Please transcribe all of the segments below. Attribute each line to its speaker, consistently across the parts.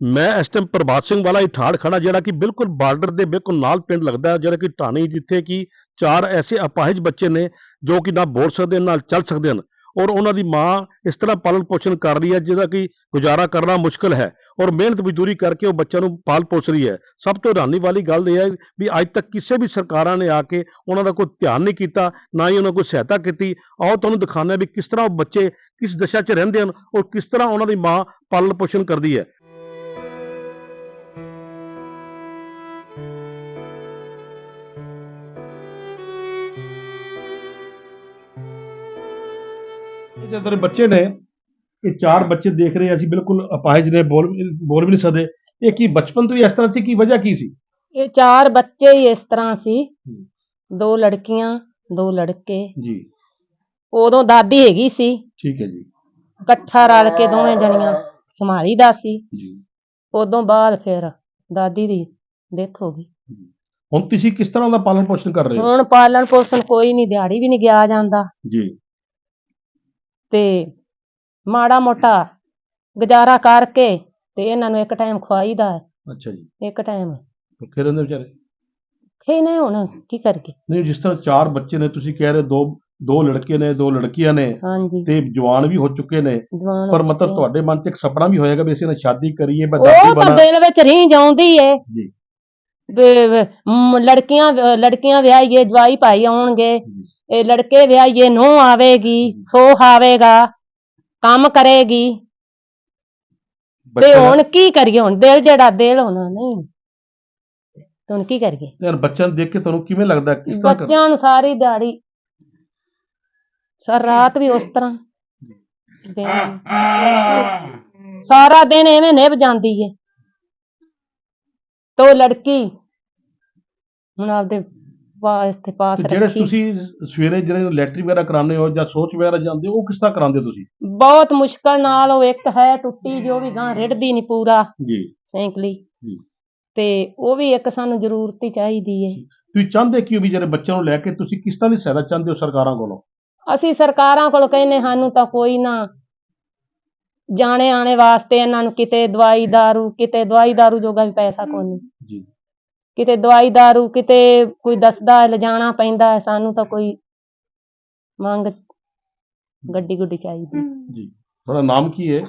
Speaker 1: ਮੈਂ ਇਸ ਟਾਈਮ ਪ੍ਰਭਾਤ ਸਿੰਘ ਵਾਲਾ ਹੀ ਠਾੜ ਖੜਾ ਜਿਹੜਾ ਕਿ ਬਿਲਕੁਲ ਬਾਰਡਰ ਦੇ ਬਿਲਕੁਲ ਨਾਲ ਪਿੰਡ ਲੱਗਦਾ ਜਿਹੜਾ ਕਿ ਢਾਣੀ ਜਿੱਥੇ ਕਿ ਚਾਰ ਐਸੇ ਅਪਾਹਜ ਬੱਚੇ ਨੇ ਜੋ ਕਿ ਨਾ ਬੋਲ ਸਕਦੇ ਨਾਲ ਚੱਲ ਸਕਦੇ ਹਨ। ਔਰ ਉਹਨਾਂ ਦੀ ਮਾਂ ਇਸ ਤਰ੍ਹਾਂ ਪਾਲਣ ਪੋਸ਼ਣ ਕਰ ਰਹੀ ਹੈ, ਜਿਹਦਾ ਕਿ ਗੁਜ਼ਾਰਾ ਕਰਨਾ ਮੁਸ਼ਕਲ ਹੈ ਔਰ ਮਿਹਨਤ ਮਜ਼ਦੂਰੀ ਕਰਕੇ ਉਹ ਬੱਚਿਆਂ ਨੂੰ ਪਾਲ ਪੋਸ ਰਹੀ ਹੈ। ਸਭ ਤੋਂ ਹੈਰਾਨੀ ਵਾਲੀ ਗੱਲ ਇਹ ਹੈ ਵੀ ਅੱਜ ਤੱਕ ਕਿਸੇ ਵੀ ਸਰਕਾਰਾਂ ਨੇ ਆ ਕੇ ਉਹਨਾਂ ਦਾ ਕੋਈ ਧਿਆਨ ਨਹੀਂ ਕੀਤਾ, ਨਾ ਹੀ ਉਹਨਾਂ ਕੋਈ ਸਹਾਇਤਾ ਕੀਤੀ। ਆਓ ਤੁਹਾਨੂੰ ਦਿਖਾਉਂਦੇ ਹਾਂ ਵੀ ਕਿਸ ਤਰ੍ਹਾਂ ਉਹ ਬੱਚੇ ਕਿਸ ਦਸ਼ਾ 'ਚ ਰਹਿੰਦੇ ਹਨ ਔਰ ਕਿਸ ਤਰ੍ਹਾਂ ਉਹਨਾਂ ਦੀ ਮਾਂ ਪਾਲਣ ਪੋਸ਼ਣ ਕਰਦੀ ਹੈ। ਇਹ ਜਿਹੜੇ ਬੱਚੇ ਨੇ ਇਹ ਚਾਰ ਬੱਚੇ ਦੇਖ ਰਹੇ ਅਸੀਂ ਬਿਲਕੁਲ ਅਪਾਹਿਜ ਨੇ ਬੋਲ ਬੋਲ ਵੀ ਨਹੀਂ ਸਕਦੇ। ਇਹ ਕੀ ਬਚਪਨ ਤੋਂ ਹੀ ਇਸ ਤਰ੍ਹਾਂ ਸੀ ਕੀ ਵਜ੍ਹਾ ਕੀ ਸੀ?
Speaker 2: ਇਹ ਚਾਰ ਬੱਚੇ ਹੀ ਇਸ ਤਰ੍ਹਾਂ ਸੀ। ਦੋ ਲੜਕੀਆਂ ਦੋ ਲੜਕੇ।
Speaker 1: ਜੀ।
Speaker 2: ਉਦੋਂ ਦਾਦੀ ਹੈਗੀ ਸੀ।
Speaker 1: ਠੀਕ ਹੈ ਜੀ।
Speaker 2: ਇਕੱਠਾ ਰਲ ਕੇ ਦੋਵੇਂ ਜਣੀਆਂ ਸੰਭਾਲੀਦਾ ਸੀ।
Speaker 1: ਜੀ।
Speaker 2: ਉਦੋਂ ਬਾਅਦ ਫਿਰ ਦਾਦੀ ਦੀ ਡੈਥ ਹੋ ਗਈ।
Speaker 1: ਹੁਣ ਤੁਸੀਂ ਕਿਸ ਤਰ੍ਹਾਂ ਦਾ ਪਾਲਣ ਪੋਸ਼ਣ ਕਰ ਰਹੇ ਹੋ?
Speaker 2: ਹੁਣ ਪਾਲਣ ਪੋਸ਼ਣ ਕੋਈ ਨਹੀਂ ਦਿਹਾੜੀ ਵੀ ਨਹੀਂ ਗਿਆ ਜਾਂਦਾ।
Speaker 1: ਜੀ।
Speaker 2: ਤੇ ਮਾੜਾ ਮੋਟਾ ਗੁਜ਼ਾਰਾ ਕਰਕੇ ਤੇ ਇਹਨਾਂ ਨੂੰ ਇੱਕ ਟਾਈਮ ਖਵਾਈਦਾ ਹੈ,
Speaker 1: ਅੱਛਾ ਜੀ।
Speaker 2: ਇੱਕ ਟਾਈਮ
Speaker 1: ਭੁੱਖੇ ਰਹਿੰਦੇ ਵਿਚਾਰੇ?
Speaker 2: ਫੇ ਨਹੀਂ ਹੁਣ ਕੀ ਕਰਕੇ
Speaker 1: ਨਹੀਂ ਜਿਸ ਤਰ੍ਹਾਂ ਚਾਰ ਬੱਚੇ ਨੇ ਤੁਸੀਂ ਕਹਿ ਰਹੇ ਦੋ ਦੋ ਲੜਕੇ ਨੇ ਦੋ ਲੜਕੀਆਂ ਨੇ
Speaker 2: ਹਾਂਜੀ।
Speaker 1: ਤੇ ਜਵਾਨ ਵੀ ਹੋ ਚੁੱਕੇ ਨੇ।
Speaker 2: ਜਵਾਨ
Speaker 1: ਪਰ ਮਤਲਬ। ਤੁਹਾਡੇ ਮਨ 'ਚ ਇੱਕ ਸੁਪਨਾ ਵੀ ਹੋਏਗਾ ਵੀ ਅਸੀਂ ਇਹਨਾਂ ਸ਼ਾਦੀ ਕਰੀਏ ਮੈਂ
Speaker 2: ਉਹ
Speaker 1: ਦਾਦੀ
Speaker 2: ਤਾਂ
Speaker 1: ਬਣਾ
Speaker 2: ਦਿਲ ਵਿੱਚ ਰੀਝ ਆਉਂਦੀ ਏ।
Speaker 1: ਜੀ।
Speaker 2: ਵੀ- ਵੀ ਮ- ਲੜਕੀਆਂ ਲੜਕੀਆਂ ਵਿਆਹੀਏ ਜਵਾਈ ਭਾਈ ਆਉਣਗੇ।
Speaker 1: ਜੀ।
Speaker 2: ਇਹ ਲੜਕੇ ਵਿਆਹੀਏ ਨੂੰ ਆਵੇਗੀ ਸੋਹ ਆਵੇਗਾ ਕੰਮ ਕਰੇਗੀ। ਤੇ ਹੁਣ ਕੀ ਕਰੀਏ? ਹੁਣ ਦਿਲ ਜਿਹੜਾ ਦਿਲ ਹੋਣਾ ਨਹੀਂ। ਤੇ ਹੁਣ ਕੀ ਕਰੀਏ?
Speaker 1: ਯਾਰ ਬੱਚਿਆਂ ਨੂੰ ਦੇਖ ਕੇ ਤੁਹਾਨੂੰ ਕਿਵੇਂ ਲੱਗਦਾ? ਕਿਸ ਤਰ੍ਹਾਂ ਕਰ-
Speaker 2: ਬੱਚਿਆਂ ਨੂੰ ਸਾਰੀ ਦਿਹਾੜੀ ਸਾਰ ਰਾਤ ਵੀ ਉਸ ਤਰ੍ਹਾਂ। ਦਿਨ ਸਾਰਾ ਦਿਨ ਐਵੇਂ ਨਿਭ ਜਾਂਦੀ ਏ। ਤੋ ਲੜਕੀ ਹੁਣ ਆਪਦੇ ਪਾਸ ਤੇ ਪਾਸ
Speaker 1: ਤੇ ਜਿਹੜੇ
Speaker 2: ਰੱਖੀ।
Speaker 1: ਤੁਸੀਂ ਸਵੇਰੇ ਜਿਹੜੇ ਲੈਟਰੀ ਵਗੈਰਾ ਕਰਾਉਂਦੇ ਹੋ ਜਾਂ ਸੋਚ ਵਗੈਰਾ ਜਾਂਦੇ ਹੋ ਉਹ ਕਿਸ ਤਰ੍ਹਾਂ ਕਰਾਉਂਦੇ ਹੋ ਤੁਸੀਂ?
Speaker 2: ਬਹੁਤ ਮੁਸ਼ਕਲ ਨਾਲ ਉਹ ਇੱਕ ਹੈ ਟੁੱਟੀ ਜੋ ਵੀ ਗਾਂ ਰਿੜਦੀ ਨਹੀਂ ਪੂਰਾ
Speaker 1: ਜੀ।
Speaker 2: ਸੈਂਕਲੀ
Speaker 1: ਜੀ।
Speaker 2: ਤੇ ਉਹ ਵੀ ਇੱਕ ਸਾਨੂੰ ਜ਼ਰੂਰਤ ਹੀ ਚਾਹੀਦੀ ਏ।
Speaker 1: ਤੁਸੀਂ ਚਾਹੁੰਦੇ ਕੀ ਹੋ ਵੀ ਜਿਹੜੇ ਬੱਚਿਆਂ ਨੂੰ ਲੈ ਕੇ ਤੁਸੀਂ ਕਿਸ ਤਰ੍ਹਾਂ ਦੀ ਸਹਾਇਤਾ ਚਾਹੁੰਦੇ ਹੋ ਸਰਕਾਰਾਂ ਕੋਲੋਂ?
Speaker 2: ਅਸੀਂ ਸਰਕਾਰਾਂ ਕੋਲ ਕਹਿੰਨੇ ਸਾਨੂੰ ਤਾਂ ਕੋਈ ਨਾ ਜਾਣੇ ਆਣੇ ਵਾਸਤੇ ਇਹਨਾਂ ਨੂੰ ਕਿਤੇ ਦਵਾਈ ਦਾਰੂ ਕਿਤੇ ਦਵਾਈ ਦਾਰੂ ਜੋਗਾ ਵੀ ਪੈਸਾ ਕੋਈ ਨਹੀਂ
Speaker 1: ਜੀ।
Speaker 2: ਕਿਤੇ ਦਵਾਈ ਦਾਰੂ ਕਿਤੇ ਕੋਈ ਦੱਸਦਾ ਹੈ, ਲਿਜਾਣਾ ਪੈਂਦਾ ਹੈ, ਸਾਨੂੰ ਤਾਂ ਕੋਈ ਮੰਗ ਗੱਡੀ ਗੁੱਡੀ ਚਾਹੀਦੀ
Speaker 1: ਜੀ ਤੁਹਾਡਾ ਨਾਮ ਕੀ ਹੈ?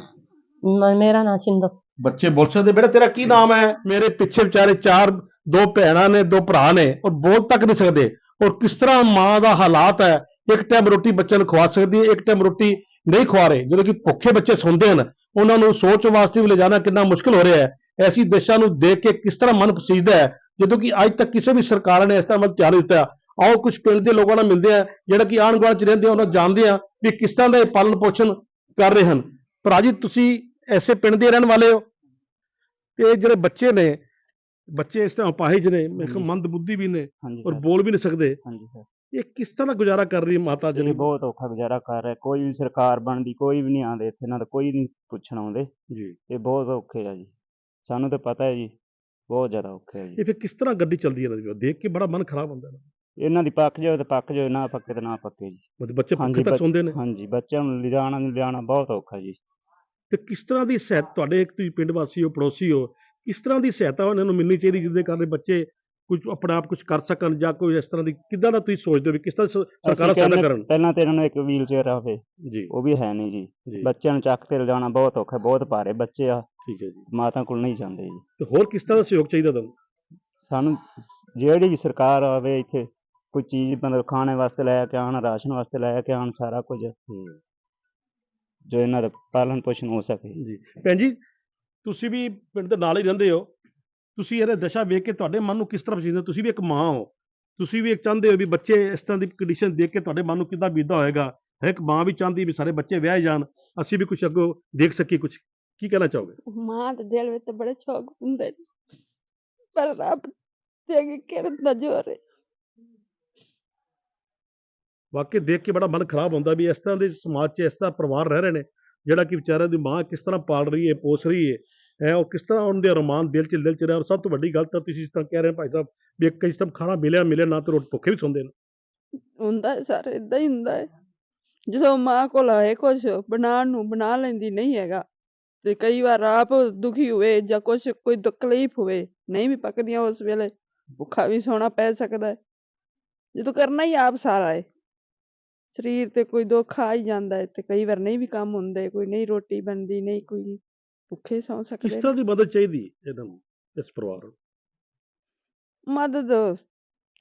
Speaker 2: ਮ- ਮੇਰਾ ਨਾਂ ਸਿੰਧੂ
Speaker 1: ਬੱਚੇ ਬੋਲ ਸਕਦੇ ਬੇਟਾ ਤੇਰਾ ਕੀ ਨਾਮ ਹੈ? ਮੇਰੇ ਪਿੱਛੇ ਵਿਚਾਰੇ ਚਾਰ ਦੋ ਭੈਣਾਂ ਨੇ ਦੋ ਭਰਾ ਨੇ ਔਰ ਬੋਲ ਤੱਕ ਨਹੀਂ ਸਕਦੇ। ਔਰ ਕਿਸ ਤਰ੍ਹਾਂ ਮਾਂ ਦਾ ਹਾਲਾਤ ਹੈ? ਇੱਕ ਟਾਈਮ ਰੋਟੀ ਬੱਚਿਆਂ ਨੂੰ ਖਵਾ ਸਕਦੀ ਹੈ ਇੱਕ ਟਾਈਮ ਰੋਟੀ ਨਹੀਂ ਖਵਾ ਰਹੇ। ਜਦੋਂ ਕਿ ਭੁੱਖੇ ਬੱਚੇ ਸੌਂਦੇ ਹਨ ਉਹਨਾਂ ਨੂੰ ਸੋਚ ਵਾਸਤੇ ਵੀ ਲਿਜਾਣਾ ਕਿੰਨਾ ਮੁਸ਼ਕਲ ਹੋ ਰਿਹਾ ਹੈ। ਐਸੀ ਦੇਸ਼ਾਂ ਨੂੰ ਦੇਖ ਕੇ ਕਿਸ ਤਰ੍ਹਾਂ ਮਨ ਪਸੀਜਦਾ ਹੈ? ਜਦੋਂ ਕਿ ਅੱਜ ਤੱਕ ਕਿਸੇ ਵੀ ਸਰਕਾਰ ਨੇ ਇਸ ਤਰ੍ਹਾਂ ਧਿਆਨ ਨਹੀਂ ਦਿੱਤਾ। ਆਓ ਕੁਝ ਪਿੰਡ ਦੇ ਲੋਕਾਂ ਨਾਲ ਮਿਲਦੇ ਆ ਜਿਹੜਾ ਕਿ ਆਂਢ ਗੁਆਂਢ ਚ ਰਹਿੰਦੇ ਆ ਉਹਨਾਂ ਨੂੰ ਜਾਣਦੇ ਆ ਵੀ ਕਿਸ ਤਰ੍ਹਾਂ ਦਾ ਇਹ ਪਾਲਣ ਪੋਸ਼ਣ ਕਰ ਰਹੇ ਹਨ। ਭਰਾ ਜੀ ਤੁਸੀਂ ਐਸੇ ਪਿੰਡ ਦੇ ਰਹਿਣ ਵਾਲੇ ਹੋ ਤੇ ਜਿਹੜੇ ਬੱਚੇ ਨੇ ਬੱਚੇ ਇਸ ਤਰ੍ਹਾਂ ਅਪਾਹਿਜ ਨੇ। ਮੰਦ ਬੁੱਧੀ ਵੀ ਨੇ ਔਰ ਬੋਲ ਵੀ ਨਹੀਂ ਸਕਦੇ।
Speaker 3: ਹਾਂਜੀ ਸਰ।
Speaker 1: ਇਹ ਕਿਸ ਤਰ੍ਹਾਂ ਦਾ ਗੁਜ਼ਾਰਾ ਕਰ ਰਹੀ ਹੈ ਮਾਤਾ ਜੀ?
Speaker 3: ਇਹ ਬਹੁਤ ਔਖਾ ਗੁਜ਼ਾਰਾ ਕਰ ਰਿਹਾ। ਕੋਈ ਵੀ ਸਰਕਾਰ ਬਣਦੀ ਕੋਈ ਵੀ ਨਹੀਂ ਆਉਂਦੇ ਇੱਥੇ ਨਾਲ ਕੋਈ ਨਹੀਂ ਪੁੱਛਣ ਆਉਂਦੇ।
Speaker 1: ਜੀ।
Speaker 3: ਇਹ ਬਹੁਤ ਔਖੇ ਆ ਜੀ। ਸਾਨੂੰ ਤਾਂ ਪਤਾ ਹੈ ਜੀ। ਬਹੁਤ ਜ਼ਿਆਦਾ ਔਖੇ ਆ ਜੀ।
Speaker 1: ਇਹ ਫਿਰ ਕਿਸ ਤਰ੍ਹਾਂ ਗੱਡੀ ਚੱਲਦੀ ਹੈ ਇਹਨਾਂ ਦੀ ਦੇਖ ਕੇ ਬੜਾ ਮਨ ਖਰਾਬ ਹੁੰਦਾ ਹੈ
Speaker 3: ਇਹਨਾਂ ਦੀ ਪੱਕ ਜਾਓ ਤੇ ਪੱਕ ਜਾਓ ਨਾ ਪੱਕੇ ਤੇ ਨਾ ਪੱਕੇ ਜੀ।
Speaker 1: ਮਤਲਬ ਬੱਚੇ ਭੁੱਖੇ ਤੱਕ
Speaker 3: ਬੱਚ-
Speaker 1: ਸੌਂਦੇ ਨੇ।
Speaker 3: ਹਾਂਜੀ ਬੱਚਿਆਂ ਨੂੰ ਲਿਜਾਣਾ ਲਿਜਾਣਾ ਬਹੁਤ ਔਖਾ ਜੀ।
Speaker 1: ਤੇ ਕਿਸ ਤਰ੍ਹਾਂ ਦੀ ਸਹਾਇਤਾ ਤੁਹਾਡੇ ਇੱਕ ਤੁਸੀਂ ਪਿੰਡ ਵਾਸੀ ਹੋ ਪੜੋਸੀ ਹੋ ਕਿਸ ਤਰ੍ਹਾਂ ਦੀ ਸਹਾਇਤਾ ਉਹਨਾਂ ਨੂੰ ਮਿਲਣੀ ਚਾਹੀਦੀ ਜਿਹਦੇ ਕਾਰਨ ਬੱਚੇ ਕੁਝ ਆਪਣੇ ਆਪ ਕੁਝ ਕਰ ਸਕਣ ਜਾਂ ਕੋਈ ਇਸ ਤਰ੍ਹਾਂ ਦੀ ਕਿੱਦਾਂ ਦਾ ਤੁਸੀਂ ਸੋਚਦੇ ਹੋ ਵੀ ਕਿਸ ਤਰ੍ਹਾਂ ਸ-
Speaker 3: ਅਸੀਂ
Speaker 1: ਸਰਕਾਰਾਂ ਸਹਾਇਤਾ
Speaker 3: ਕਹਿੰਦੇ
Speaker 1: ਕਰਨ?
Speaker 3: ਪਹਿਲਾਂ ਤੇ ਇਹਨਾਂ ਨੂੰ ਇੱਕ ਵੀਲ ਚੇਅਰ ਆਵੇ।
Speaker 1: ਜੀ।
Speaker 3: ਉਹ ਵੀ ਹੈ ਨਹੀਂ ਜੀ।
Speaker 1: ਜੀ।
Speaker 3: ਬੱਚਿਆਂ ਨੂੰ ਚੱਕ ਤੇ ਲਿਜਾਣਾ ਬਹੁਤ ਔਖਾ ਬਹੁਤ ਭਾਰੇ ਬੱਚੇ ਆ।
Speaker 1: ਠੀਕ ਹੈ ਜੀ।
Speaker 3: ਮਾਤਾ ਕੋਲ ਨਹੀਂ ਜਾਂਦੇ ਜੀ।
Speaker 1: ਤੇ ਹੋਰ ਕਿਸ ਤਰ੍ਹਾਂ ਦਾ ਸਹਿਯੋਗ ਚਾਹੀਦਾ ਤੁਹਾਨੂੰ?
Speaker 3: ਸਾਨੂੰ ਜਿਹੜੀ ਵੀ ਸਰਕਾਰ ਆਵੇ ਇੱਥੇ ਕੋਈ ਚੀਜ਼ ਮਤਲਬ ਖਾਣੇ ਵਾਸਤੇ ਲੈ ਕੇ ਆਉਣ ਰਾਸ਼ਨ ਵਾਸਤੇ ਲੈ ਕੇ ਆਉਣ ਸਾਰਾ ਕੁਝ ਜੋ ਇਹਨਾਂ ਦਾ ਪਾਲਣ ਪੋਸ਼ਣ ਹੋ ਸਕੇ।
Speaker 1: ਜੀ। ਭੈਣ ਜੀ ਤੁਸੀਂ ਵੀ ਪਿੰਡ ਦੇ ਨਾਲ ਹੀ ਰਹਿੰਦੇ ਹੋ। ਤੁਸੀਂ ਇਹਦੇ ਦਸ਼ਾ ਵੇਖ ਕੇ ਤੁਹਾਡੇ ਮਨ ਨੂੰ ਕਿਸ ਤਰ੍ਹਾਂ ਪਸੀਂਦਾ ਤੁਸੀਂ ਵੀ ਇੱਕ ਮਾਂ ਹੋ। ਤੁਸੀਂ ਵੀ ਇੱਕ ਚਾਹੁੰਦੇ ਹੋ ਵੀ ਬੱਚੇ ਇਸ ਤਰ੍ਹਾਂ ਦੀ ਕੰਡੀਸ਼ਨ ਦੇਖ ਕੇ ਤੁਹਾਡੇ ਮਨ ਨੂੰ ਕਿੱਦਾਂ ਬੀਤਦਾ ਹੋਏਗਾ। ਹਰ ਇੱਕ ਮਾਂ ਵੀ ਚਾਹੁੰਦੀ ਵੀ ਸਾਰੇ ਬੱਚੇ ਵਿਆਹ ਜਾਣ। ਅਸੀਂ ਵੀ ਕੁਝ ਅੱਗੋਂ ਦੇਖ ਸਕੀਏ ਕੁਝ ਕੀ ਕਹਿਣਾ ਚਾਹੋਗੇ?
Speaker 4: ਮਾਂ ਦੇ ਦਿਲ ਵਿੱਚ ਤਾਂ ਬੜੇ ਸ਼ੌਕ ਹੁੰਦੇ ਨੇ ਪਰ ਰੱਬ ਦੇ ਅੱਗੇ ਕਿਰਨ ਦਾ ਜ਼ੋਰ। ਹੈ
Speaker 1: ਵਾਕਈ ਦੇਖ ਕੇ ਬੜਾ ਮਨ ਖਰਾਬ ਹੁੰਦਾ ਵੀ ਇਸ ਤਰ੍ਹਾਂ ਦੇ ਸਮਾਜ 'ਚ ਇਸ ਤਰ੍ਹਾਂ ਪਰਿਵਾਰ ਰਹਿ ਰਹੇ ਨੇ ਜਿਹੜਾ ਕਿ ਵਿਚਾਰਿਆਂ ਦੀ ਮਾਂ ਕਿਸ ਤਰ੍ਹਾਂ ਪਾਲ ਰਹੀ ਹੈ ਪੋਸ ਰਹੀ ਹੈ ਹੈ ਉਹ ਕਿਸ ਤਰ੍ਹਾਂ ਉਹਨਾਂ ਦੇ ਅਰਮਾਨ ਦਿਲ 'ਚ ਦਿਲ 'ਚ ਰਿਹਾ ਔਰ ਸਭ ਤੋਂ ਵੱਡੀ ਗੱਲ ਤਾਂ ਤੁਸੀਂ ਜਿਸ ਤਰ੍ਹਾਂ ਕਹਿ ਰਹੇ ਹੋ ਭਾਈ ਸਾਹਿਬ ਵੀ ਇੱਕ ਤਰ੍ਹਾਂ ਖਾਣਾ ਮਿਲਿਆ ਮਿਲਿਆ ਨਾ ਤਾਂ ਰੋਟੀ ਭੁੱਖੇ ਵੀ ਸੌਂਦੇ ਨੇ।
Speaker 4: ਹੁੰਦਾ ਹੈ ਸਰ ਇਦਾਂ ਹੀ ਹੁੰਦਾ ਹੈ। ਜਦੋਂ ਮਾਂ ਕੋਲ ਆਏ ਕੁਛ ਬਣਾਉਣ ਨੂੰ ਬਣਾ ਲੈਂਦੀ ਨਹੀਂ ਹੈਗਾ ਤੇ ਕਈ ਵਾਰ ਆਪ ਦੁਖੀ ਹੋਵੇ ਜਾਂ ਕੁਛ ਕੋਈ ਤਕਲੀਫ ਹੋਵੇ ਨਹੀਂ ਵੀ ਪੱਕਦੀਆਂ ਉਸ ਵੇਲੇ ਭੁੱਖਾ ਵੀ ਸੌਣਾ ਪੈ ਸਕਦਾ ਹੈ। ਜਦੋਂ ਕਰਨਾ ਹੀ ਆਪ ਸਾਰਾ ਹੈ। ਸਰੀਰ ਤੇ ਕੋਈ ਦੁੱਖ ਆ ਹੀ ਜਾਂਦਾ ਹੈ ਤੇ ਕਈ ਵਾਰ ਨਹੀਂ ਵੀ ਕੰਮ ਹੁੰਦੇ ਕੋਈ ਨਹੀਂ ਰੋਟੀ ਬਣਦੀ ਨਹੀਂ ਕੋਈ ਭੁੱਖੇ ਸੌ
Speaker 1: ਕਿਸ
Speaker 4: ਸਕਦੇ।
Speaker 1: ਤਰ੍ਹਾਂ ਦੀ ਮਦਦ ਚਾਹੀਦੀ ਇਹਨਾਂ ਨੂੰ ਇਸ ਪਰਿਵਾਰ ਨੂੰ?
Speaker 4: ਮਦਦ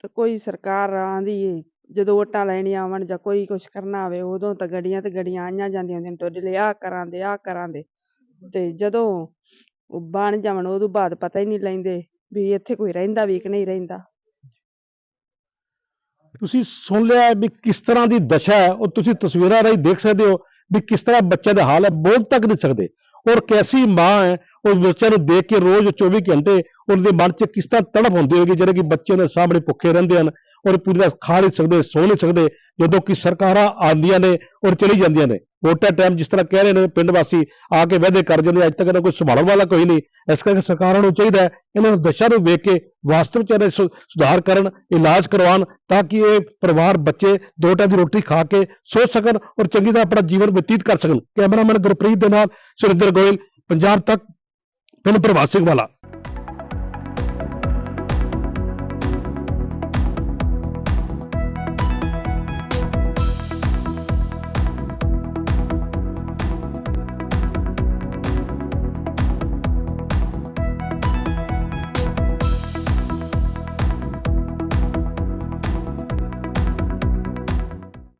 Speaker 4: ਤਾਂ ਕੋਈ ਸਰਕਾਰ ਆਂਦੀ ਏ ਜਦੋਂ ਵੋਟਾਂ ਲੈਣੀਆਂ ਆਵਣ ਜਾਂ ਕੋਈ ਕੁਛ ਕਰਨਾ ਹੋਵੇ ਉਦੋਂ ਤਾਂ ਗੜੀਆਂ ਤੇ ਗੜੀਆਂ ਆਈਆਂ ਜਾਂਦੀਆਂ ਹੁੰਦੀਆਂ ਨੇ ਤੁਹਾਡੇ ਲਈ ਆਹ ਕਰਾਂਦੇ ਆਹ ਕਰਾਂਦੇ। ਤੇ ਜਦੋਂ ਬਣ ਜਾਵਣ, ਉਦੋਂ ਬਾਅਦ ਪਤਾ ਹੀ ਨਹੀਂ ਲੈਂਦੇ ਵੀ ਇੱਥੇ ਕੋਈ ਰਹਿੰਦਾ ਵੀ ਕਿ ਨਹੀਂ ਰਹਿੰਦਾ।
Speaker 1: ਤੁਸੀਂ ਸੁਣ ਲਿਆ ਵੀ ਕਿਸ ਤਰ੍ਹਾਂ ਦੀ ਦਸ਼ਾ ਹੈ ਉਹ ਤੁਸੀਂ ਤਸਵੀਰਾਂ ਰਾਹੀਂ ਦੇਖ ਸਕਦੇ ਹੋ ਵੀ ਕਿਸ ਤਰ੍ਹਾਂ ਬੱਚੇ ਦਾ ਹਾਲ ਹੈ, ਬੋਲ ਤੱਕ ਨਹੀਂ ਸਕਦੇ। ਔਰ ਕੈਸੀ ਮਾਂ ਹੈ ਉਸ ਬੱਚੇ ਨੂੰ ਦੇਖ ਕੇ ਰੋਜ਼ 24 ਘੰਟੇ ਉਹਦੇ ਮਨ 'ਚ ਕਿਸ ਤਰ੍ਹਾਂ ਤੜਪ ਹੁੰਦੀ ਹੋਵੇਗੀ ਜਿਹੜੇ ਕਿ ਬੱਚੇ ਦੇ ਸਾਹਮਣੇ ਭੁੱਖੇ ਰਹਿੰਦੇ ਹਨ, ਔਰ ਪੂਰੀ ਤਰ੍ਹਾਂ ਖਾ ਨਹੀਂ ਸਕਦੇ, ਸੋ ਨਹੀਂ ਸਕਦੇ, ਜਦੋਂ ਕਿ ਸਰਕਾਰਾਂ ਆਉਂਦੀਆਂ ਨੇ ਔਰ ਚਲੀ ਜਾਂਦੀਆਂ ਨੇ। ਵੋਟਾਂ ਟਾਈਮ ਜਿਸ ਤਰ੍ਹਾਂ ਕਹਿ ਰਹੇ ਨੇ ਪਿੰਡ ਵਾਸੀ ਆ ਕੇ ਵਾਅਦੇ ਕਰ ਜਾਂਦੇ ਅੱਜ ਤੱਕ ਇਹਨਾਂ ਕੋਈ ਸੰਭਾਲਣ ਵਾਲਾ ਕੋਈ ਨਹੀਂ। ਇਸ ਕਰਕੇ ਸਰਕਾਰਾਂ ਨੂੰ ਚਾਹੀਦਾ ਹੈ ਇਹਨਾਂ ਨੂੰ ਦਸ਼ਾ ਨੂੰ ਵੇਖ ਕੇ ਵਾਸਤਵ ਚ ਸੁਧਾਰ ਕਰਨ, ਇਲਾਜ ਕਰਵਾਉਣ ਤਾਂ ਕਿ ਇਹ ਪਰਿਵਾਰ, ਬੱਚੇ ਦੋ ਟਾਈਮ ਦੀ ਰੋਟੀ ਖਾ ਕੇ ਸੋਚ ਸਕਣ ਔਰ ਚੰਗੀ ਤਰ੍ਹਾਂ ਆਪਣਾ ਜੀਵਨ ਬਤੀਤ ਕਰ ਸਕਣ। ਕੈਮਰਾਮੈਨ ਗੁਰਪ੍ਰੀਤ ਦੇ ਨਾਲ ਸੁਰਿੰਦਰ ਗੋਇਲ, ਪੰਜਾਬ ਤੱਕ, ਪਿੰਡ ਪ੍ਰਭਾਤ ਸਿੰਘ ਵਾਲਾ।